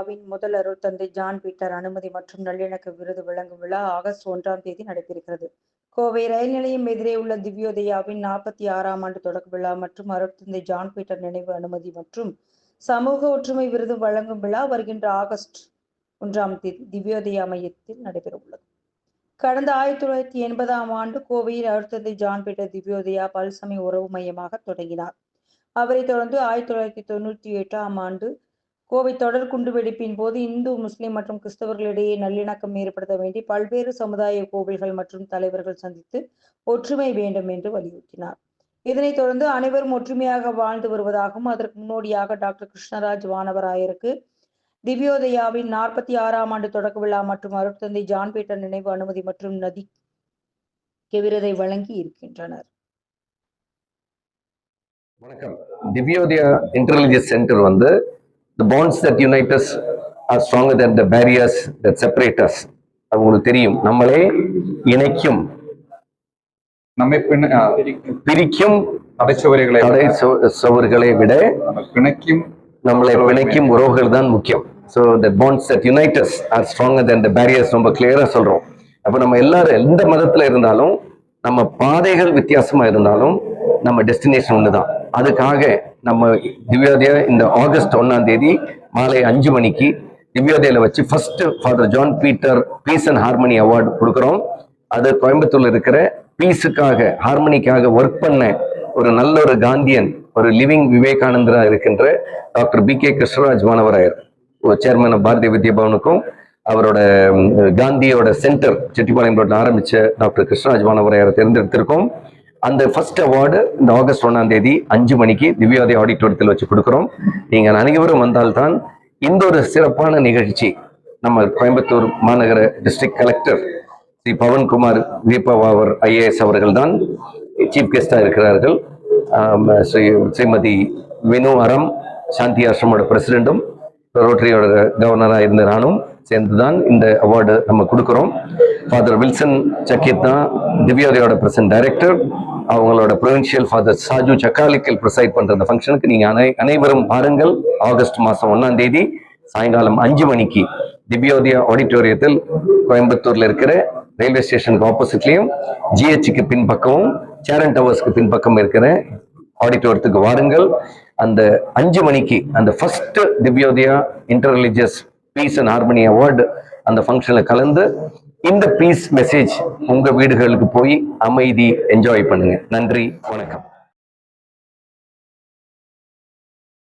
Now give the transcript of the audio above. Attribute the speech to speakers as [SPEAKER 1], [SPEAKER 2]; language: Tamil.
[SPEAKER 1] விழாவின் முதல் அருள் தந்தை ஜான் பீட்டர் அனுமதி மற்றும் நல்லிணக்க விருது வழங்கும் விழா ஆகஸ்ட் ஒன்றாம் தேதி நடைபெறுகிறது. கோவை ரயில் நிலையம் எதிரே உள்ள திவ்யோதயாவின் நாற்பத்தி ஆறாம் ஆண்டு தொடக்க விழா மற்றும் அருட்தந்தை ஜான் பீட்டர் நினைவு அனுமதி மற்றும் சமூக ஒற்றுமை விருது வழங்கும் விழா வருகின்ற ஆகஸ்ட் ஒன்றாம் தேதி திவ்யோதயா மையத்தில் நடைபெற உள்ளது. கடந்த ஆயிரத்தி தொள்ளாயிரத்தி எண்பதாம் ஆண்டு கோவையில் அருட்தந்தை ஜான் பீட்டர் திவ்யோதயா பல்சமய உறவு மையமாக தொடங்கினார். அவரை தொடர்ந்து ஆயிரத்தி தொள்ளாயிரத்தி தொண்ணூற்றி எட்டாம் ஆண்டு கோவை தொடர் குண்டு வெடிப்பின் போது இந்து முஸ்லிம் மற்றும் கிறிஸ்தவர்களிடையே நல்லிணக்கம் ஏற்படுத்த வேண்டி பல்வேறு சமுதாய கோவில்கள் மற்றும் தலைவர்கள் சந்தித்து ஒற்றுமை வேண்டும் என்று வலியுறுத்தினார். இதனைத் தொடர்ந்து அனைவரும் ஒற்றுமையாக வாழ்ந்து வருவதாகவும் அதற்கு முன்னோடியாக டாக்டர் கிருஷ்ணராஜ் வானவராயருக்கு திவ்யோதயாவின் நாற்பத்தி ஆறாம் ஆண்டு தொடக்க விழா மற்றும் அருட்தந்தை ஜான் பீட்டர் நினைவு அனுமதி மற்றும் நதி கெவிரதை வழங்கி இருக்கின்றனர்.
[SPEAKER 2] வணக்கம். திவ்யோதயா இன்டெலிஜென்ஸ் சென்டர் வந்து the bonds that unite us are stronger than the barriers that separate us அது உங்களுக்கு தெரியும். நம்மளே இணைக்கும்.
[SPEAKER 3] நம்மை
[SPEAKER 2] பிரிக்கும்
[SPEAKER 3] அடைச்சவர்களை
[SPEAKER 2] தடை சு- சுவர்களை விட
[SPEAKER 3] பிணைக்கும்
[SPEAKER 2] நம்மளை பிணைக்கும் உறவுகள் தான் முக்கியம். So the bonds that unite us are stronger than the barriers ரொம்ப கிளியரா சொல்றோம். அப்போ நம்ம எல்லாரும் எந்த மதத்துல இருந்தாலும் நம்ம பாதைகள் வித்தியாசமா இருந்தாலும் நம்ம டெஸ்டினேஷன் ஒன்று தான் அதுக்காக நம்ம திவ்யோதயா இந்த ஆகஸ்ட் ஒன்னாம் தேதி மாலை அஞ்சு மணிக்கு திவ்யோதயில வச்சு first father John Peter peace and harmony award கொடுக்குறோம். அது கோயம்புத்தூர்ல இருக்கிற பீஸுக்காக ஹார்மனிக்காக ஒர்க் பண்ண ஒரு நல்ல ஒரு காந்தியன் ஒரு லிவிங் விவேகானந்தரா இருக்கின்ற doctor P K Krishnaraj Manavarayar. Chairman Bharatiya Vidya பவனுக்கும் அவரோட காந்தியோட சென்டர் செட்டிப்பாளையம் ரோட்ல ஆரம்பிச்ச டாக்டர் கிருஷ்ணராஜ் மாணவராயரை தேர்ந்தெடுத்திருக்கோம். அந்த ஃபர்ஸ்ட் அவார்டு இந்த ஆகஸ்ட் ஒன்றாம் தேதி அஞ்சு மணிக்கு திவ்யாதி ஆடிட்டோரியத்தில் வச்சு கொடுக்குறோம். நீங்கள் அனைவரும் வந்தால்தான் இந்த ஒரு சிறப்பான நிகழ்ச்சி நம்ம கோயம்புத்தூர் மாநகர டிஸ்ட்ரிக்ட் கலெக்டர் ஸ்ரீ பவன்குமார் தீபாவாவர் ஐஏஎஸ் அவர்கள் தான் சீஃப் கெஸ்டாக இருக்கிறார்கள். ஸ்ரீ ஸ்ரீமதி வினு அறம் சாந்தி ஆசிரமோட பிரசிடென்ட்டும் ரோட்டரியோட கவர்னராக இருந்த நானும் சேர்ந்து தான் இந்த அவார்டு நம்ம கொடுக்குறோம். ஃபாதர் வில்சன் சக்கித் தான் திவ்யோதயோட பிரசன்ட் டைரக்டர் அவங்களோட provincial father Saju Chakkalakkal preside பண்ற அந்த ஃபங்க்ஷனுக்கு நீங்க அனை அனைவரும் பாருங்கள் ஆகஸ்ட் மாசம் ஒன்னாம் தேதி சாயங்காலம் அஞ்சு மணிக்கு திவ்யோதயா ஆடிட்டோரியத்தில் கோயம்புத்தூர்ல இருக்கிற ரயில்வே ஸ்டேஷனுக்கு ஆப்போசிட்லயும் ஜிஹெச்சுக்கு பின்பக்கமும் சேரன் டவர்ஸ்க்கு பின்பக்கம் இருக்கிற ஆடிட்டோரியத்துக்கு வாருங்கள். அந்த அஞ்சு மணிக்கு அந்த first Divyodaya inter religious peace and harmony award அந்த ஃபங்க்ஷனில் கலந்து இந்த பீஸ் மெசேஜ் உங்க வீடுகளுக்கு போய் அமைதி என்ஜாய் பண்ணுங்க. நன்றி வணக்கம்.